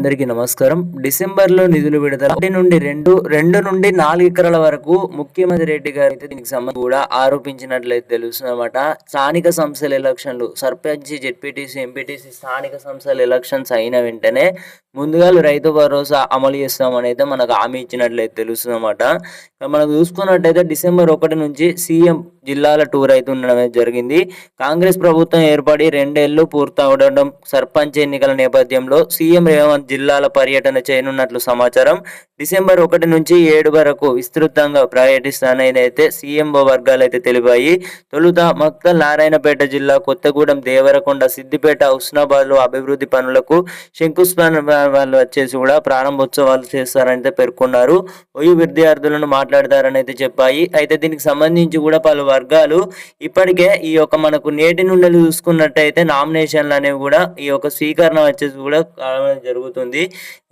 అందరికీ నమస్కారం. డిసెంబర్లో నిధులు విడుదల ఒకటి నుండి రెండు రెండు నుండి నాలుగు ఎకరాల వరకు ముఖ్యమంత్రి రెడ్డి గారు అయితే దీనికి సంబంధించి కూడా ఆరోపించినట్లయితే తెలుస్తుందన్నమాట. స్థానిక సంస్థల ఎలక్షన్లు సర్పంచ్ జెడ్పీటీసీ ఎంపీటీసీ స్థానిక సంస్థల ఎలక్షన్స్ అయిన వెంటనే ముందుగా రైతు భరోసా అమలు చేస్తామని అయితే మనకు హామీ ఇచ్చినట్లయితే తెలుస్తుందన్నమాట. మనం చూసుకున్నట్టయితే డిసెంబర్ ఒకటి నుంచి సీఎం జిల్లాల టూర్ అయితే ఉండడం జరిగింది. కాంగ్రెస్ ప్రభుత్వం ఏర్పడి రెండేళ్ళు పూర్తవడం సర్పంచ్ ఎన్నికల నేపథ్యంలో సీఎం రేవంత్ జిల్లాల పర్యటన చేయనున్నట్లు సమాచారం. డిసెంబర్ ఒకటి నుంచి ఏడు వరకు విస్తృతంగా పర్యటిస్తానని అయితే సీఎంఓ వర్గాలు అయితే తెలిపాయి. తొలుత మక్తల్ నారాయణపేట జిల్లా కొత్తగూడెం దేవరకొండ సిద్దిపేట ఉస్నాబాద్లో అభివృద్ధి పనులకు శంకుస్థాపన వచ్చేసి కూడా ప్రారంభోత్సవాలు చేస్తారని అయితే పేర్కొన్నారు. ఒయు విద్యార్థులను మాట్లాడతారని అయితే చెప్పాయి. అయితే దీనికి సంబంధించి కూడా పలు వర్గాలు ఇప్పటికే ఈ యొక్క మనకు నేటి నుండి చూసుకున్నట్టయితే నామినేషన్లు అనేవి కూడా ఈ యొక్క స్వీకరణ వచ్చేసి కూడా కావడం జరుగుతుంది.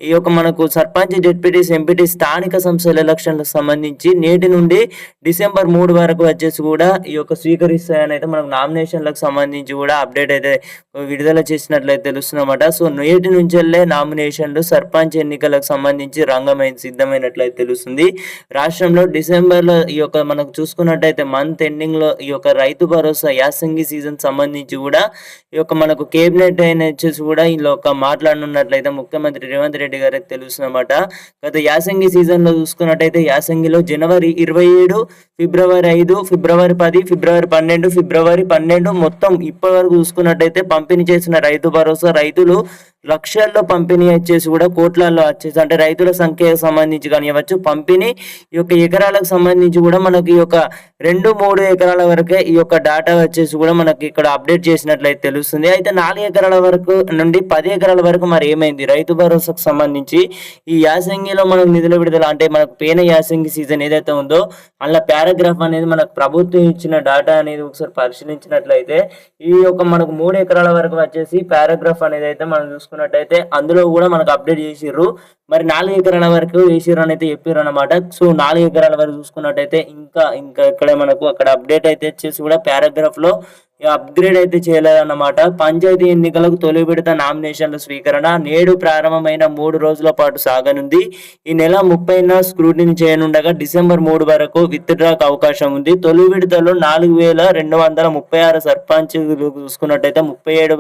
ఈ యొక్క మనకు సర్పంచ్ జెడ్పీటీసీ ఎంపీటీ స్థానిక సంస్థల ఎలక్షన్లకు సంబంధించి నేటి నుండి డిసెంబర్ మూడు వరకు వచ్చేసి కూడా ఈ యొక్క స్వీకరిస్తాయని అయితే మనకు నామినేషన్లకు సంబంధించి కూడా అప్డేట్ అయితే విడుదల చేసినట్లయితే తెలుస్తుందన్నమాట. సో నేటి నుంచి వెళ్ళే నామినేషన్లు సర్పంచ్ ఎన్నికలకు సంబంధించి రంగమైన సిద్ధమైనట్లయితే తెలుస్తుంది. రాష్ట్రంలో డిసెంబర్లో ఈ యొక్క మనకు చూసుకున్నట్టయితే మంత్ ఎండింగ్లో ఈ యొక్క రైతు భరోసా యాసంగి సీజన్ సంబంధించి కూడా ఈ యొక్క మనకు కేబినెట్ అయిన వచ్చేసి కూడా ఈ యొక్క మాట్లాడనున్నట్లయితే ముఖ్యమంత్రి రేవంత్ రెడ్డి గారికి తెలుస్తుందన్నమాట గత యాసంగి సీజన్లో చూసుకున్నట్టయితే యాసంగిలో జనవరి ఇరవై ఏడు ఫిబ్రవరి ఐదు ఫిబ్రవరి పది ఫిబ్రవరి పన్నెండు ఫిబ్రవరి పన్నెండు మొత్తం ఇప్పటి వరకు చూసుకున్నట్టయితే పంపిణీ చేసిన రైతు భరోసా రైతులు లక్షల్లో పంపిణీ వచ్చేసి కూడా కోట్లలో వచ్చేసి అంటే రైతుల సంఖ్యకు సంబంధించి కానివ్వచ్చు పంపిణీ ఈ యొక్క ఎకరాలకు సంబంధించి కూడా మనకి ఈ యొక్క రెండు మూడు ఎకరాల వరకే ఈ యొక్క డేటా వచ్చేసి కూడా మనకి ఇక్కడ అప్డేట్ చేసినట్లయితే తెలుస్తుంది. అయితే నాలుగు ఎకరాల వరకు నుండి పది ఎకరాల వరకు మరి ఏమైంది? రైతు భరోసాకు సంబంధించి ఈ యాసంగిలో మనకు నిధుల విడుదల అంటే మనకు పేన యాసంగి సీజన్ ఏదైతే ఉందో అందులో పారాగ్రాఫ్ అనేది మనకు ప్రభుత్వం ఇచ్చిన డేటా అనేది ఒకసారి పరిశీలించినట్లయితే ఈ యొక్క మనకు మూడు ఎకరాల వరకు వచ్చేసి పారాగ్రాఫ్ అనేది అయితే మనం చూసుకున్నట్టయితే అందులో కూడా మనకు అప్డేట్ చేసిర్రు. మరి నాలుగు ఎకరాల వరకు వేసిర్రు అని అయితే చెప్పారు అనమాట సో నాలుగు ఎకరాల వరకు చూసుకున్నట్టయితే ఇంకా ఇంకా ఇక్కడ మనకు అక్కడ అప్డేట్ అయితే వచ్చేసి కూడా పారాగ్రాఫ్లో అప్గ్రేడ్ అయితే చేయలేదన్నమాట. పంచాయతీ ఎన్నికలకు తొలి విడత నామినేషన్ల స్వీకరణ నేడు ప్రారంభమైన మూడు రోజుల పాటు సాగనుంది. ఈ నెల ముప్పైన స్క్రూటిని చేయనుండగా డిసెంబర్ మూడు వరకు విత్డ్రాకు అవకాశం ఉంది. తొలి విడతలో నాలుగు వేల రెండు వందల ముప్పై ఆరు సర్పంచులు చూసుకున్నట్టయితే ముప్పై ఏడు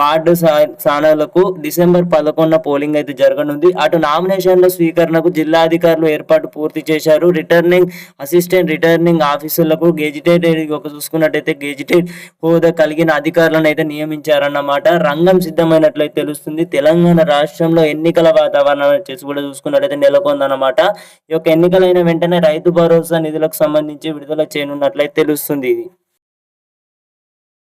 వార్డు స్థానాలకు డిసెంబర్ పదకొండున పోలింగ్ అయితే జరగనుంది. అటు నామినేషన్ల స్వీకరణకు జిల్లా అధికారులు ఏర్పాటు పూర్తి చేశారు. రిటర్నింగ్ అసిస్టెంట్ రిటర్నింగ్ ఆఫీసర్లకు గెజిటెడ్ ఒక చూసుకున్నట్టయితే గెజిటెడ్ హోదా కలిగిన అధికారులను అయితే నియమించారన్నమాట. రంగం సిద్ధమైనట్లయితే తెలుస్తుంది. తెలంగాణ రాష్ట్రంలో ఎన్నికల వాతావరణం వచ్చేసి కూడా చూసుకున్నట్లయితే నెలకొందన్నమాట. ఈ యొక్క ఎన్నికలైన వెంటనే రైతు భరోసా నిధులకు సంబంధించి విడుదల చేయనున్నట్లయితే తెలుస్తుంది ఇది.